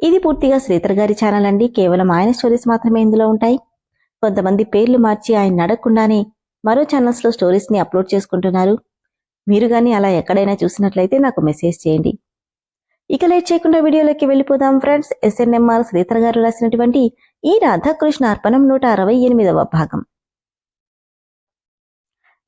ఇది పూర్తిగా శ్రీధర్ గారి ఛానల్ అండి. కేవలం ఆయన స్టోరీస్ మాత్రమే ఇందులో ఉంటాయి. కొంతమంది పేర్లు మార్చి ఆయన అడగకుండానే మరో ఛానల్స్లో లో అప్లోడ్ చేసుకుంటున్నారు. మీరు కానీ అలా ఎక్కడైనా చూసినట్లయితే నాకు మెసేజ్ చేయండి. ఇక లేట్ చేయకుండా వీడియోలోకి వెళ్ళిపోదాం ఫ్రెండ్స్ ఎస్ఎన్ఎంఆర్ శ్రీధర్ గారు రాసినటువంటి ఈ రాధాకృష్ణ అర్పణం నూట అరవై ఎనిమిదవ భాగం.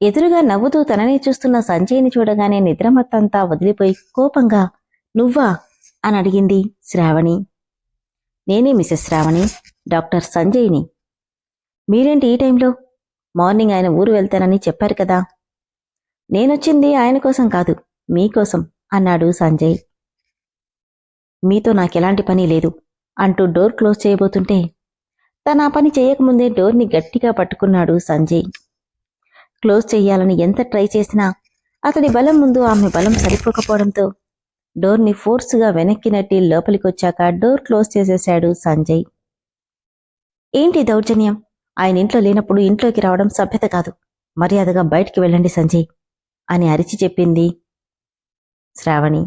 ఎదురుగా నవ్వుతూ తననే చూస్తున్న సంజయ్ని చూడగానే నిద్రమత్తంతా వదిలిపోయి కోపంగా నువ్వా? అని అడిగింది శ్రావణి. నేనే మిసెస్ శ్రావణి డాక్టర్ సంజయ్ని. మీరేంటి ఈ టైంలో? మార్నింగ్ ఆయన ఊరు వెళ్తానని చెప్పారు కదా. నేనొచ్చింది ఆయన కోసం కాదు మీకోసం అన్నాడు సంజయ్. మీతో నాకెలాంటి పని లేదు అంటూ డోర్ క్లోజ్ చేయబోతుంటే తన ఆ పని చేయకముందే డోర్ని గట్టిగా పట్టుకున్నాడు సంజయ్. క్లోజ్ చేయాలని ఎంత ట్రై చేసినా అతడి బలం ముందు ఆమె బలం సరిపోకపోవడంతో డోర్ని ఫోర్స్గా వెనక్కి నట్టి లోపలికొచ్చాక డోర్ క్లోజ్ చేసేశాడు సంజయ్. ఏంటి దౌర్జన్యం? ఆయన ఇంట్లో లేనప్పుడు ఇంట్లోకి రావడం సభ్యత కాదు. మర్యాదగా బయటికి వెళ్ళండి సంజయ్ అని అరిచి చెప్పింది శ్రావణి.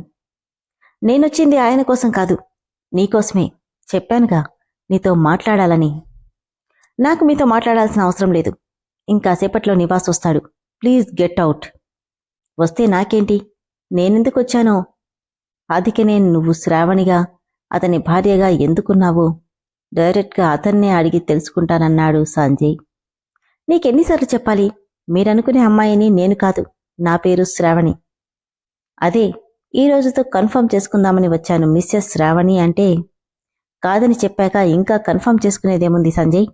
నేనొచ్చింది ఆయన కోసం కాదు నీకోసమే చెప్పానుగా నీతో మాట్లాడాలని. నాకు మీతో మాట్లాడాల్సిన అవసరం లేదు. ఇంకాసేపట్లో నివాస్ వస్తాడు. Please get out. వస్తే నాకేంటి? నేనెందుకు వచ్చానో? అదికనే నువ్వు శ్రావణిగా అతని భార్యగా ఎందుకున్నావో? డైరెక్ట్గా అతన్నే అడిగి తెలుసుకుంటానన్నాడు సంజయ్. నీకెన్నిసార్లు చెప్పాలి? మీరనుకునే అమ్మాయిని నేను కాదు నా పేరు శ్రావణి. అదే ఈ రోజుతో కన్ఫర్మ్ చేసుకుందామని వచ్చాను మిస్సెస్ శ్రావణి అంటే? కాదని చెప్పాక ఇంకా కన్ఫర్మ్ చేసుకునేదేముంది సంజయ్?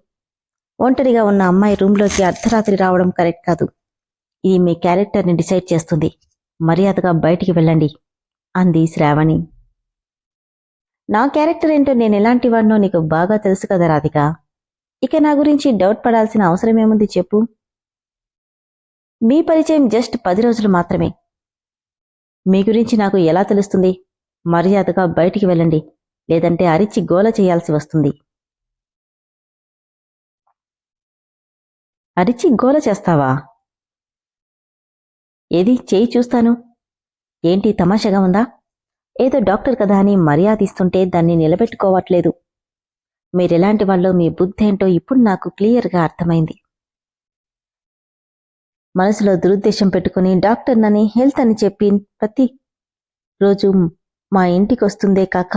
ఒంటరిగా ఉన్న అమ్మాయి రూంలోకి అర్ధరాత్రి రావడం కరెక్ట్ కాదు. ఇది మీ క్యారెక్టర్ని డిసైడ్ చేస్తుంది. మర్యాదగా బయటికి వెళ్ళండి. అంది శ్రావణి. నా క్యారెక్టర్ ఏంటో నేను ఎలాంటి వాడినో నీకు బాగా తెలుసు కదా రాధిక. ఇక నా గురించి డౌట్ పడాల్సిన అవసరం ఏముంది చెప్పు. మీ పరిచయం జస్ట్ పది రోజులు మాత్రమే. మీ గురించి నాకు ఎలా తెలుస్తుంది? మర్యాదగా బయటికి వెళ్ళండి. లేదంటే అరిచి గోల చేయాల్సి వస్తుంది. అరిచి గోల చేస్తావా? ఏది? చేయి చూస్తాను. ఏంటి తమాషగా ఉందా? ఏదో డాక్టర్ కదా అని మర్యాద ఇస్తుంటే దాన్ని నిలబెట్టుకోవట్లేదు. మీరెలాంటి వాళ్ళో మీ బుద్ధేంటో ఇప్పుడు నాకు క్లియర్గా అర్థమైంది. మనసులో దురుద్దేశం పెట్టుకుని డాక్టర్ నని హెల్త్ అని చెప్పి ప్రతి రోజు మా ఇంటికి వస్తుందే కాక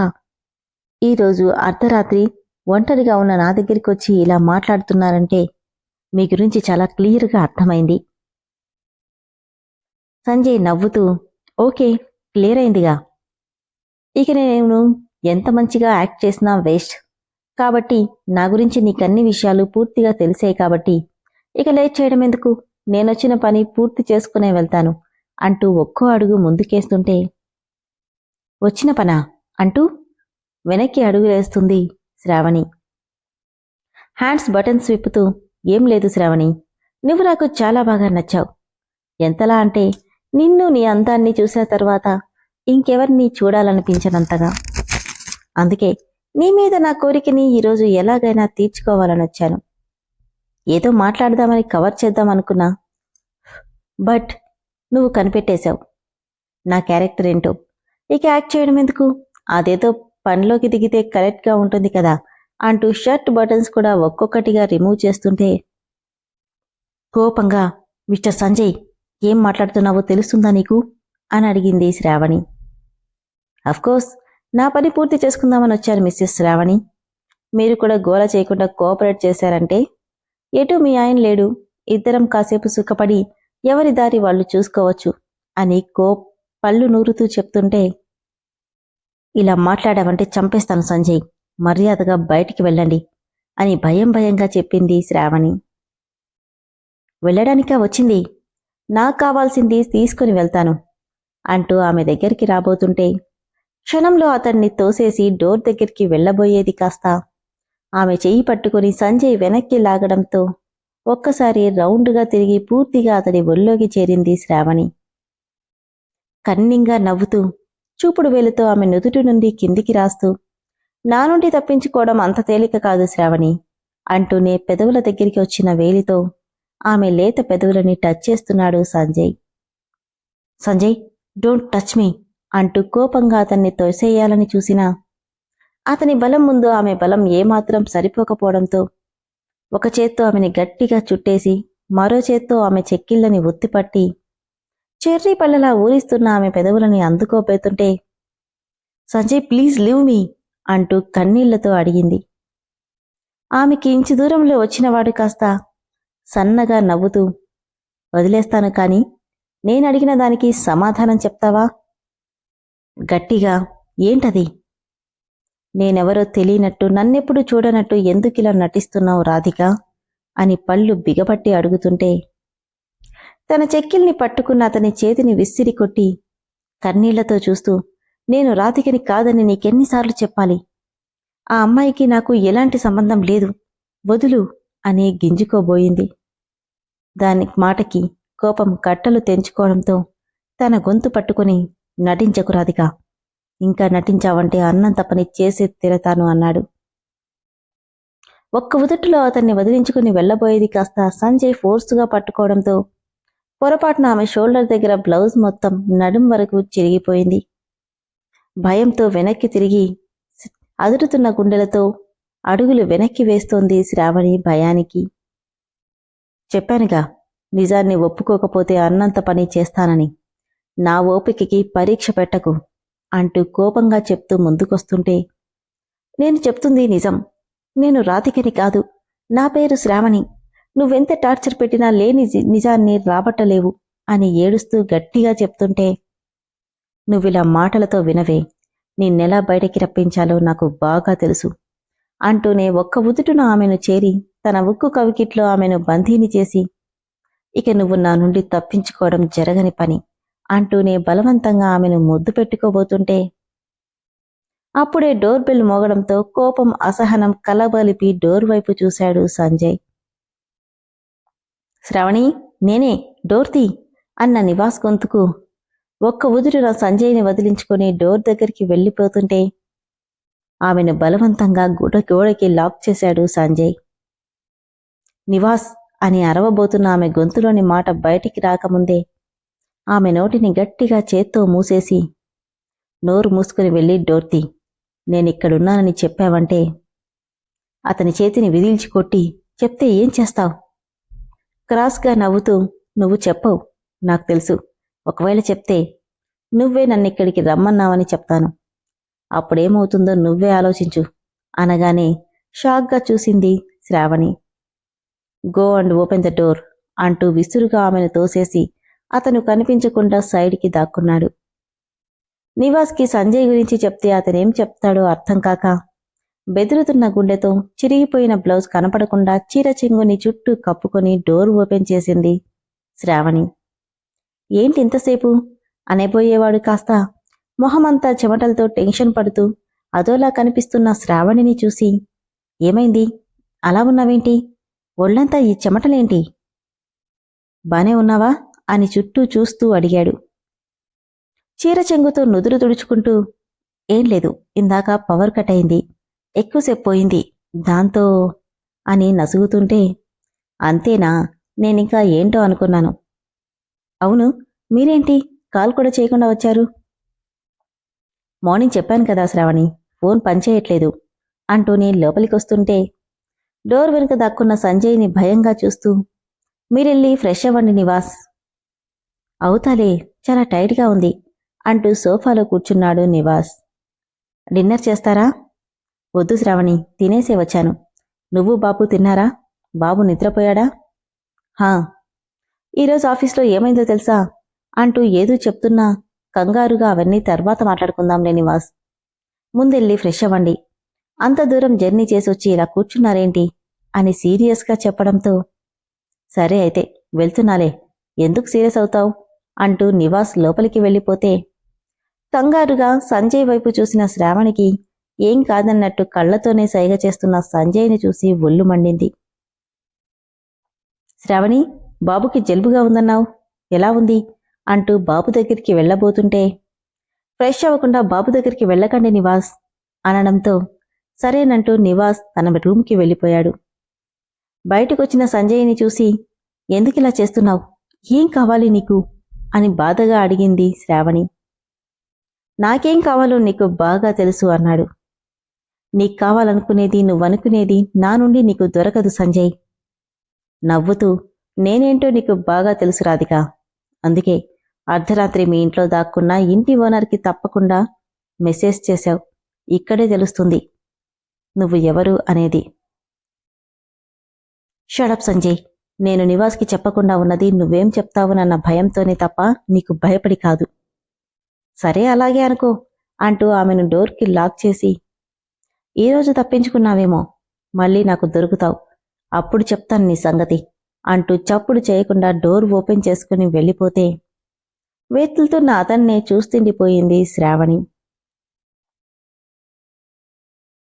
ఈరోజు అర్ధరాత్రి ఒంటరిగా ఉన్న నా దగ్గరికి వచ్చి ఇలా మాట్లాడుతున్నారంటే మీ గురించి చాలా క్లియర్గా అర్థమైంది. సంజయ్ నవ్వుతూ ఓకే క్లియర్ అయిందిగా. ఇక నేను ఎంత మంచిగా యాక్ట్ చేసినా వేస్ట్. కాబట్టి నా గురించి నీకన్ని విషయాలు పూర్తిగా తెలిసాయి కాబట్టి ఇక లేట్ చేయడం ఎందుకు? నేనొచ్చిన పని పూర్తి చేసుకునే వెళ్తాను అంటూ ఒక్కో అడుగు ముందుకేస్తుంటే వచ్చిన పనా? అంటూ వెనక్కి అడుగు వేస్తుంది శ్రావణి. హ్యాండ్స్ బటన్స్ విప్పుతూ ఏం లేదు శ్రావణి నువ్వు నాకు చాలా బాగా నచ్చావు. ఎంతలా అంటే నిన్ను నీ అందాన్ని చూసిన తర్వాత ఇంకెవరిని చూడాలనిపించనంతగా. అందుకే నీ మీద నా కోరికని ఈరోజు ఎలాగైనా తీర్చుకోవాలని వచ్చాను. ఏదో మాట్లాడదామని కవర్ చేద్దామనుకున్నా. బట్ నువ్వు కనిపెట్టేశావు. నా క్యారెక్టర్ ఏంటో? ఇక యాక్ట్ చేయడం ఎందుకు? అదేదో పనిలోకి దిగితే కరెక్ట్గా ఉంటుంది కదా అంటూ షర్ట్ బటన్స్ కూడా ఒక్కొక్కటిగా రిమూవ్ చేస్తుంటే కోపంగా మిస్టర్ సంజయ్ ఏం మాట్లాడుతున్నావో తెలుస్తుందా నీకు? అని అడిగింది శ్రావణి. కోర్స్ నా పని పూర్తి చేసుకుందామని వచ్చారు మిస్సెస్ శ్రావణి. మీరు కూడా గోల చేయకుండా కోఆపరేట్ చేశారంటే? ఎటు మీ ఆయన లేడు. ఇద్దరం కాసేపు సుఖపడి ఎవరి దారి వాళ్ళు చూసుకోవచ్చు అని కో పళ్ళు నూరుతూ చెప్తుంటే ఇలా మాట్లాడావంటే చంపేస్తాను సంజయ్. మర్యాదగా బయటికి వెళ్ళండి అని భయం భయంగా చెప్పింది శ్రావణి. వెళ్ళడానికా వచ్చింది? నాకు కావాల్సింది తీసుకుని వెళ్తాను అంటూ ఆమె దగ్గరికి రాబోతుంటే క్షణంలో అతన్ని తోసేసి డోర్ దగ్గరికి వెళ్ళబోయేది కాస్త. ఆమె చెయ్యి పట్టుకుని సంజయ్ వెనక్కి లాగడంతో ఒక్కసారి రౌండ్గా తిరిగి పూర్తిగా అతడి ఒళ్ళోకి చేరింది శ్రావణి. కన్నింగా నవ్వుతూ చూపుడు వేలుతో ఆమె నుదుటి నుండి కిందికి రాస్తూ నా నుండి తప్పించుకోవడం అంత తేలిక కాదు శ్రావణి అంటూనే పెదవుల దగ్గరికి వచ్చిన వేలితో ఆమె లేత పెదవులని టచ్ చేస్తున్నాడు Sanjay. Sanjay don't touch me అంటూ కోపంగా అతన్ని తోసేయాలని చూసినా అతని బలం ముందు ఆమె బలం ఏమాత్రం సరిపోకపోవడంతో ఒక చేత్తో ఆమెని గట్టిగా చుట్టేసి మరో చేత్తో ఆమె చెక్కిళ్ళని ఒత్తిపట్టి చెర్రీ పళ్ళలా ఊరిస్తున్న ఆమె పెదవులని అందుకోబోతుంటే సంజయ్ ప్లీజ్ లివ్ మీ అంటూ కన్నీళ్ళతో అడిగింది. ఆమెకి ఇంచు దూరంలో వచ్చినవాడు కాస్త సన్నగా నవ్వుతూ వదిలేస్తాను కాని నేను అడిగిన దానికి సమాధానం చెప్తావా? గట్టిగా ఏంటది? నేనెవరో తెలియనట్టు నన్నెప్పుడు చూడనట్టు ఎందుకిలా నటిస్తున్నావు రాధిక? అని పళ్ళు బిగపట్టి అడుగుతుంటే తన చెక్కిల్ని పట్టుకున్న అతని చేతిని విసిరి కొట్టి కన్నీళ్ళతో చూస్తూ నేను రాధికని కాదని నీకెన్నిసార్లు చెప్పాలి? ఆ అమ్మాయికి నాకు ఎలాంటి సంబంధం లేదు. వదులు అని గింజుకోబోయింది. దాని మాటకి కోపం కట్టలు తెంచుకోవడంతో తన గొంతు పట్టుకుని నటించకు రాధిక ఇంకా నటించావంటే అన్నం తప్పని చేసి తిరతాను అన్నాడు. ఒక్క ఉదట్టులో అతన్ని వదిలించుకుని వెళ్ళబోయేది కాస్త సంజయ్ ఫోర్స్గా పట్టుకోవడంతో పొరపాటున ఆమె షోల్డర్ దగ్గర బ్లౌజ్ మొత్తం నడుం వరకు చిరిగిపోయింది. భయంతో వెనక్కి తిరిగి అదురుతున్న గుండెలతో అడుగులు వెనక్కి వేస్తోంది శ్రావణి భయానికి. చెప్పానుగా నిజాన్ని ఒప్పుకోకపోతే అన్నంత పని చేస్తానని. నా ఓపికకి పరీక్ష పెట్టకు అంటూ కోపంగా చెప్తూ ముందుకొస్తుంటే నేను చెప్తుంది నిజం. నేను రాతికని కాదు. నా పేరు శ్రావణి. నువ్వెంత టార్చర్ పెట్టినా లేని నిజాన్ని రాబట్టలేవు అని ఏడుస్తూ గట్టిగా చెప్తుంటే నువ్విలా మాటలతో వినవే. నిన్నెలా బయటికి రప్పించాలో నాకు బాగా తెలుసు అంటూనే ఒక్క ఉదుటున ఆమెను చేరి తన ఉక్కు కవికిట్లో ఆమెను బందీని చేసి ఇక నువ్వు నా నుండి తప్పించుకోవడం జరగని పని అంటూనే బలవంతంగా ఆమెను ముద్దు పెట్టుకోబోతుంటే అప్పుడే డోర్ బెల్ మోగడంతో కోపం అసహనం కలబలిపి డోర్ వైపు చూశాడు సంజయ్. శ్రవణి నేనే డోర్తి అన్న నివాస్ గొంతుకు ఒక్క ఉదురున సంజయ్ని వదిలించుకొని డోర్ దగ్గరికి వెళ్ళిపోతుంటే ఆమెను బలవంతంగా గుడ గోడకి లాక్ చేశాడు సంజయ్. నివాస్ అని అరవబోతున్న ఆమె గొంతులోని మాట బయటికి రాకముందే ఆమె నోటిని గట్టిగా చేత్తో మూసేసి నోరు మూసుకుని వెళ్ళి డోర్తి నేనిక్కడున్నానని చెప్పావంటే అతని చేతిని విదిల్చి కొట్టి చెప్తే ఏం చేస్తావు? క్రాస్గా నవ్వుతూ నువ్వు చెప్పవు నాకు తెలుసు. ఒకవేళ చెప్తే నువ్వే నన్నిక్కడికి రమ్మన్నావని చెప్తాను. అప్పుడేమవుతుందో నువ్వే ఆలోచించు అనగానే షాక్గా చూసింది Shravani. Go and open the door అంటూ విసురుగా ఆమెను తోసేసి అతను కనిపించకుండా సైడ్కి దాక్కున్నాడు. నివాస్కి సంజయ్ గురించి చెప్తే అతనేం చెప్తాడో అర్థం కాక బెదురుతున్న గుండెతో చిరిగిపోయిన బ్లౌజ్ కనపడకుండా చీర చెంగుని చుట్టూ కప్పుకొని డోర్ ఓపెన్ చేసింది శ్రావణి. ఏంటి ఇంతసేపు? అనేపోయేవాడు కాస్త మొహమంతా చెమటలతో టెన్షన్ పడుతూ అదోలా కనిపిస్తున్న శ్రావణిని చూసి ఏమైంది? అలా ఉన్నావేంటి? ఒళ్ళంతా ఈ చెమటలేంటి? బానే ఉన్నావా? అని చుట్టూ చూస్తూ అడిగాడు. చీర చెంగుతో నుదురు తుడుచుకుంటూ ఏం లేదు ఇందాక పవర్ కట్ అయింది ఎక్కువసేపు పోయింది దాంతో అని నసుగుతుంటే అంతేనా నేనింకా ఏంటో అనుకున్నాను. అవును మీరేంటి కాల్ కూడా చేయకుండా వచ్చారు? మార్నింగ్ చెప్పాను కదా శ్రావణి ఫోన్ పనిచేయట్లేదు అంటూనే లోపలికొస్తుంటే డోర్ వెనుక దాక్కున్న సంజయ్ని భయంగా చూస్తూ మీరెళ్ళి ఫ్రెష్ అవ్వండి నివాస్. అవుతాలే చాలా టైట్గా ఉంది అంటూ సోఫాలో కూర్చున్నాడు నివాస్. డిన్నర్ చేస్తారా? వద్దు శ్రావణి తినేసే వచ్చాను. నువ్వు బాబు తిన్నారా? బాబు నిద్రపోయాడా? హా. ఈరోజు ఆఫీస్లో ఏమైందో తెలుసా? అంటూ ఏదో చెప్తున్నా కంగారుగా అవన్నీ తర్వాత మాట్లాడుకుందాంలే నివాస్. ముందెళ్ళి ఫ్రెష్ అవ్వండి అంత దూరం జర్నీ చేసొచ్చి ఇలా కూర్చున్నారేంటి? అని సీరియస్గా చెప్పడంతో సరే అయితే వెళ్తున్నాలే. ఎందుకు సీరియస్ అవుతావు? అంటూ నివాస్ లోపలికి వెళ్ళిపోతే కంగారుగా సంజయ్ వైపు చూసిన శ్రావణికి ఏం కాదన్నట్టు కళ్ళతోనే సైగ చేస్తున్న సంజయ్ని చూసి ఒళ్ళు మండింది. శ్రావణి బాబుకి జలుబుగా ఉందన్నావు? ఎలా ఉంది? అంటూ బాబు దగ్గరికి వెళ్ళబోతుంటే ఫ్రెష్ అవ్వకుండా బాబు దగ్గరికి వెళ్ళకండి నివాస్ అనడంతో సరేనంటూ నివాస్ తన రూమ్కి వెళ్ళిపోయాడు. బయటకొచ్చిన సంజయ్ని చూసి ఎందుకిలా చేస్తున్నావు? ఏం కావాలి నీకు? అని బాధగా అడిగింది శ్రావణి. నాకేం కావాలో నీకు బాగా తెలుసు అన్నాడు. నీకు కావాలనుకునేది నువ్వనుకునేది నా నుండి నీకు దొరకదు సంజయ్. నవ్వుతూ నేనేంటో నీకు బాగా తెలుసు రాధిక. అందుకే అర్ధరాత్రి మీ ఇంట్లో దాక్కున్న ఇంటి ఓనర్కి తప్పకుండా మెసేజ్ చేశావు. ఇక్కడే తెలుస్తుంది. నువ్వు ఎవరు అనేది షడప్ సంజయ్. నేను నివాస్కి చెప్పకుండా ఉన్నది నువ్వేం చెప్తావునన్న భయంతోనే తప్ప నీకు భయపడి కాదు. సరే అలాగే అనుకో అంటూ ఆమెను డోర్కి లాక్ చేసి ఈరోజు తప్పించుకున్నావేమో మళ్ళీ నాకు దొరుకుతావు. అప్పుడు చెప్తాను నీ సంగతి అంటూ చప్పుడు చేయకుండా డోర్ ఓపెన్ చేసుకుని వెళ్ళిపోతే వేతులుతున్న అతన్నే చూస్తుండిపోయింది శ్రావణి.